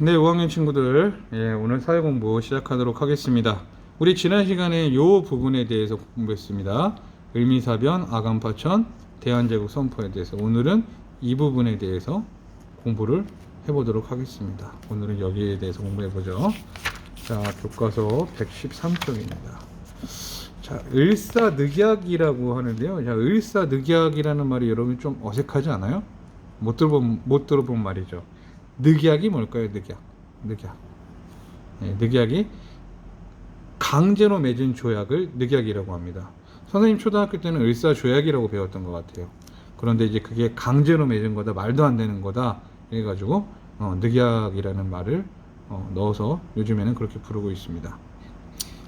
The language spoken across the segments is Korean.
네, 5학년 친구들, 예, 오늘 사회 공부 시작하도록 하겠습니다. 우리 지난 시간에 요 부분에 대해서 공부했습니다. 을미사변, 아간파천, 대한제국 선포에 대해서 오늘은 이 부분에 대해서 공부를 해보도록 하겠습니다. 오늘은 여기에 대해서 공부해보죠. 자, 교과서 113쪽입니다. 자, 을사늑약이라고 하는데요. 자, 을사늑약이라는 말이 여러분 좀 어색하지 않아요? 못 들어본 못 들어본 말이죠. 늑약이 뭘까요? 늑약. 늑약. 예, 늑약이 강제로 맺은 조약을 늑약이라고 합니다. 선생님 초등학교 때는 을사조약이라고 배웠던 것 같아요. 그런데 이제 그게 강제로 맺은 거다, 말도 안 되는 거다 해가지고 어, 늑약이라는 말을 어, 넣어서 요즘에는 그렇게 부르고 있습니다.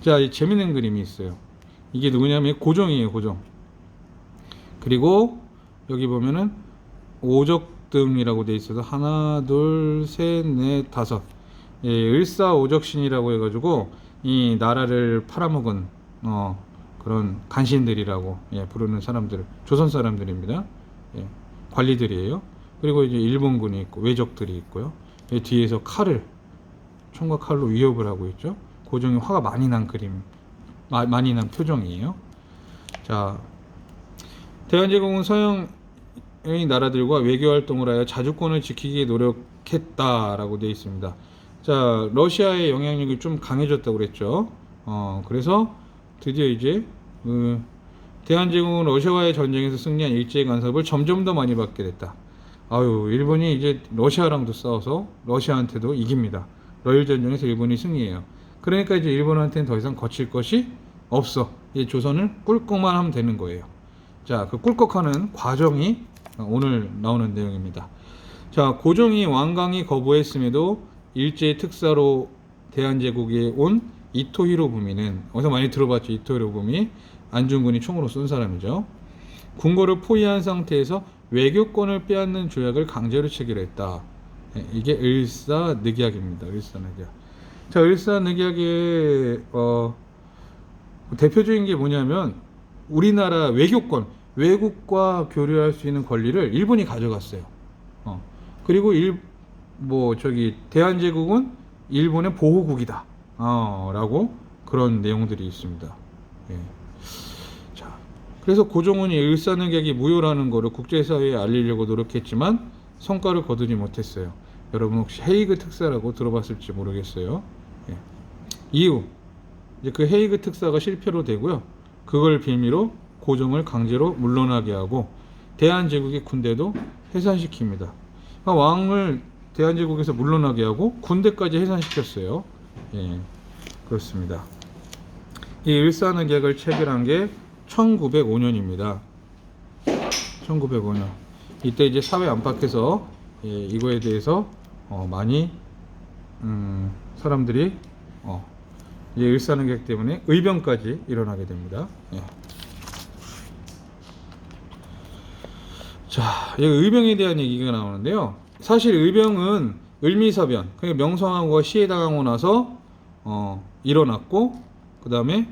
자, 이 재밌는 그림이 있어요. 이게 누구냐면 고정이에요, 고정. 그리고 여기 보면은 오적 등이라고 돼 있어서 하나, 둘, 셋, 넷, 다섯. 예, 을사오적신이라고 해가지고 이 나라를 팔아먹은 어, 그런 간신들이라고 예, 부르는 사람들, 조선 사람들입니다. 예, 관리들이에요. 그리고 이제 일본군이 있고 외적들이 있고요. 예, 뒤에서 칼을 총과 칼로 위협을 하고 있죠. 고종이 화가 많이 난 그림, 마, 많이 난 표정이에요. 자, 대한제국은 서양 의 나라들과 외교 활동을 하여 자주권을 지키기 노력했다라고 되어 있습니다. 자, 러시아의 영향력이 좀 강해졌다고 그랬죠. 어, 그래서 드디어 이제 그 대한제국은 러시아와의 전쟁에서 승리한 일제의 간섭을 점점 더 많이 받게 됐다. 아유, 일본이 이제 러시아랑도 싸워서 러시아한테도 이깁니다. 러일 전쟁에서 일본이 승리해요. 그러니까 이제 일본한테는 더 이상 거칠 것이 없어. 이제 조선을 꿀꺽만 하면 되는 거예요. 자, 그 꿀꺽하는 과정이 오늘 나오는 내용입니다. 자, 고종이 완강히 거부했음에도 일제의 특사로 대한제국에 온 이토 히로부미는 어디서 많이 들어봤죠? 이토 히로부미 안중근이 총으로 쏜 사람이죠. 궁궐을 포위한 상태에서 외교권을 빼앗는 조약을 강제로 체결했다. 예, 이게 을사늑약입니다. 을사늑약. 자, 을사늑약의 어, 대표적인 게 뭐냐면 우리나라 외교권, 외국과 교류할 수 있는 권리를 일본이 가져갔어요. 어. 그리고 일, 뭐 저기 대한제국은 일본의 보호국이다. 어, 라고 그런 내용들이 있습니다. 예. 자, 그래서 고종훈이 을사늑약이 무효라는 거를 국제사회에 알리려고 노력했지만 성과를 거두지 못했어요. 여러분 혹시 헤이그 특사라고 들어봤을지 모르겠어요. 예. 이후 이제 그 헤이그 특사가 실패로 되고요. 그걸 빌미로 고종을 강제로 물러나게 하고 대한제국의 군대도 해산시킵니다. 그러니까 왕을 대한제국에서 물러나게 하고 군대까지 해산시켰어요. 예, 그렇습니다. 이 일사늑약을 체결한 게 1905년입니다. 1905년. 이때 이제 사회 안팎에서 예, 이거에 대해서 어, 많이 음, 사람들이 어, 이제 일사늑약 때문에 의병까지 일어나게 됩니다. 예. 자, 여기 의병에 대한 얘기가 나오는데요. 사실 의병은 을미사변, 그러니까 명성황후가 시해 당하고 나서 어, 일어났고, 그 다음에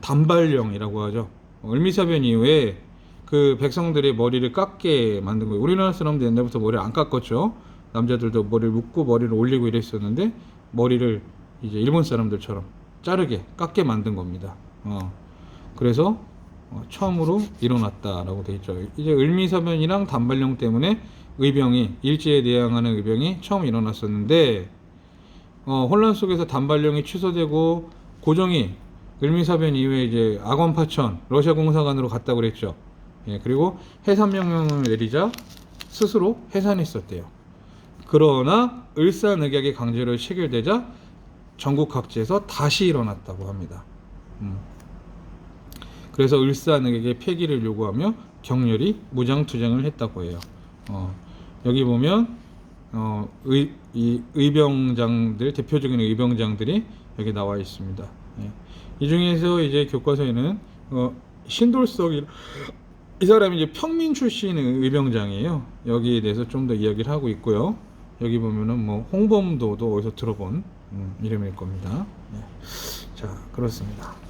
단발령이라고 하죠. 을미사변 이후에 그 백성들의 머리를 깎게 만든 거예요. 우리나라 사람들 옛날부터 머리를 안 깎았죠. 남자들도 머리를 묶고 머리를 올리고 이랬었는데 머리를 이제 일본 사람들처럼 자르게 깎게 만든 겁니다. 어. 그래서 어, 처음으로 일어났다라고 돼 있죠. 이제 을미사변이랑 단발령 때문에 의병이 일제에 대항하는 의병이 처음 일어났었는데 어, 혼란 속에서 단발령이 취소되고 고종이 을미사변 이후에 이제 악원파천 러시아 공사관으로 갔다 그랬죠. 예, 그리고 해산 명령을 내리자 스스로 해산했었대요. 그러나 을사늑약이 강제로 체결되자 전국 각지에서 다시 일어났다고 합니다. 음. 그래서 을사늑약의 폐기를 요구하며 격렬히 무장투쟁을 했다고 해요. 어, 여기 보면 어, 의, 이 의병장들 대표적인 의병장들이 여기 나와 있습니다. 예. 이 중에서 이제 교과서에는 어, 신돌석이 이 사람이 이제 평민 출신의 의병장이에요. 여기에 대해서 좀 더 이야기를 하고 있고요. 여기 보면은 뭐 홍범도도 어디서 들어본 음, 이름일 겁니다. 예. 자 그렇습니다.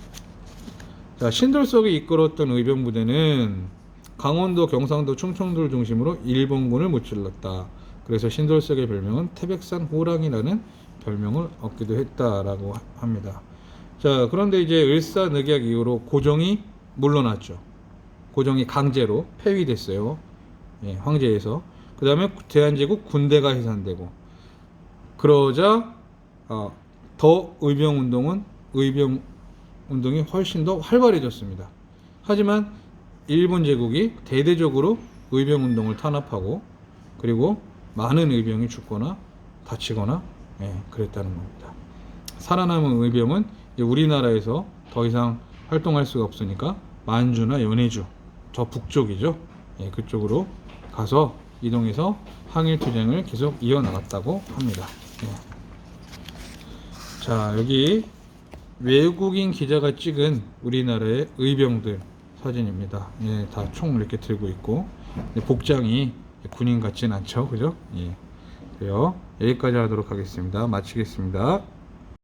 자 신돌석이 이끌었던 의병 부대는 강원도, 경상도, 충청도를 중심으로 일본군을 무찔렀다. 그래서 신돌석의 별명은 태백산 호랑이라는 별명을 얻기도 했다라고 하- 합니다. 자, 그런데 이제 을사늑약 이후로 고종이 물러났죠. 고종이 강제로 폐위됐어요. 예, 황제에서. 그 다음에 대한제국 군대가 해산되고 그러자 어, 더 의병 운동은 의병 운동이 훨씬 더 활발해졌습니다. 하지만 일본 제국이 대대적으로 의병 운동을 탄압하고 그리고 많은 의병이 죽거나 다치거나 예, 그랬다는 겁니다. 살아남은 의병은 우리나라에서 더 이상 활동할 수가 없으니까 만주나 연해주 저 북쪽이죠. 예, 그쪽으로 가서 이동해서 항일 투쟁을 계속 이어나갔다고 합니다. 예. 자 여기 외국인 기자가 찍은 우리나라의 의병들 사진입니다. 예, 다 총 이렇게 들고 있고 근데 복장이 군인 같진 않죠, 그죠? 예. 그래요. 여기까지 하도록 하겠습니다. 마치겠습니다.